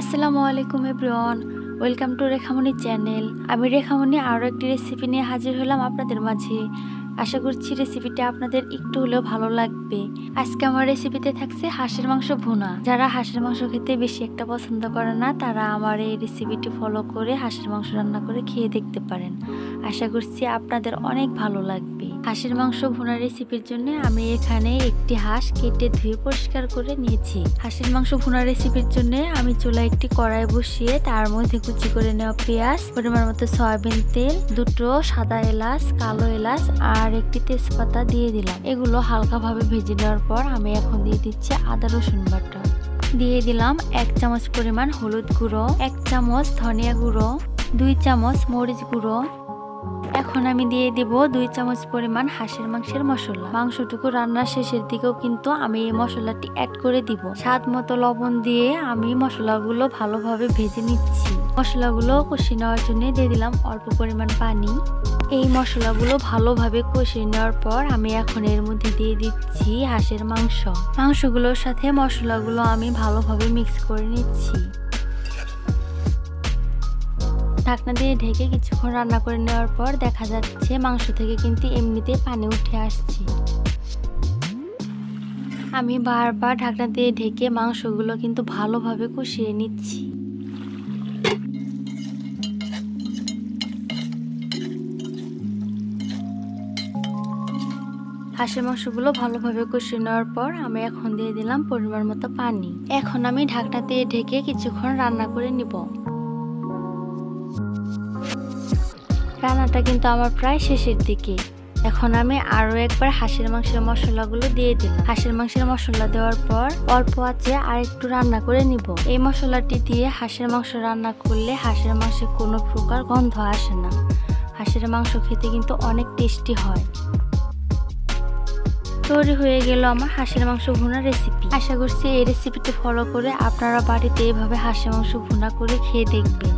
আসসালামু আলাইকুম everyone, welcome to Rekhamoni channel. আমি রেখামণি, আরও একটি রেসিপি নিয়ে হাজির হলাম আপনাদের মাঝে। আশা করছি রেসিপিটা আপনাদের একটু হলেও ভালো লাগবে। আজকে আমার রেসিপিতে থাকছে হাঁসের মাংস ভুনা। যারা হাঁসের মাংস খেতে বেশি একটা পছন্দ করে না, তারা আমার এই রেসিপিটি ফলো করে হাঁসের মাংস রান্না করে খেয়ে দেখতে পারেন। আশা করছি আপনাদের অনেক ভালো লাগবে। হাঁসের মাংস ভুনা রেসিপির জন্য আমি এখানে একটি হাঁস কেটে ধুয়ে পরিষ্কার করে নিয়েছি। হাঁসের মাংস ভুনা রেসিপির জন্য আমি চুলা একটি কড়াই বসিয়ে তার মধ্যে কুচি করে নেওয়া পেঁয়াজ, পরিমাণ মতো সয়াবিন তেল, দুটো সাদা এলাচ, কালো এলাচ আর একটি তেজপাতা দিয়ে দিলাম। এগুলো হালকাভাবে ভেজে নেওয়ার পর আমি এখন দিয়ে দিচ্ছি আদা রসুন বাটা। দিয়ে দিলাম এক চামচ পরিমাণ হলুদ গুঁড়ো, এক চামচ ধনিয়া গুঁড়ো, দুই চামচ মরিচ গুঁড়ো এখন আমি দিয়ে দিব দুই চামচ পরিমাণ হাঁসের মাংসের মশলা। মাংসটুকু রান্নার শেষের দিকেও কিন্তু আমি এই মশলাটি অ্যাড করে দিব। স্বাদ মতো লবণ দিয়ে আমি মশলাগুলো ভালোভাবে ভেজে নিচ্ছি। মশলাগুলো কষে নেওয়ার জন্য দিয়ে দিলাম অল্প পরিমাণ পানি। এই মশলাগুলো ভালোভাবে কষিয়ে নেওয়ার পর আমি এখন এর মধ্যে দিয়ে দিচ্ছি হাঁসের মাংস। মাংসগুলোর সাথে মশলাগুলো আমি ভালোভাবে মিক্স করে নিচ্ছি। ঢাকনা দিয়ে ঢেকে কিছুক্ষণ রান্না করে নেওয়ার পর দেখা যাচ্ছে মাংস থেকে কিন্তু এমনিতে পানি উঠে আসছে। আমি বারবার ঢাকনা দিয়ে ঢেকে মাংসগুলো কিন্তু ভালোভাবে কষিয়ে নিচ্ছি। হাঁসের মাংসগুলো ভালোভাবে কষিয়ে নেওয়ার পর আমি এখন দিয়ে দিলাম পরিমাণ মতো পানি। এখন আমি ঢাকনা দিয়ে ঢেকে কিছুক্ষণ রান্না করে নিব। রান্নাটা কিন্তু আমার প্রায় শেষের দিকে। এখন আমি আরও একবার হাঁসের মাংসের মশলাগুলো দিয়ে দিলাম। হাঁসের মাংসের মশলা দেওয়ার পর অল্প আছে আর একটু রান্না করে নিব। এই মশলাটি দিয়ে হাঁসের মাংস রান্না করলে হাঁসের মাংসে কোনো প্রকার গন্ধ আসে না। হাঁসের মাংস খেতে কিন্তু অনেক টেস্টি হয়। তৈরি হয়ে গেল আমার হাঁসের মাংস ভুনা রেসিপি। আশা করছি এই রেসিপিটি ফলো করে আপনারা বাড়িতে এইভাবে হাঁসের মাংস ভুনা করে খেয়ে দেখবেন।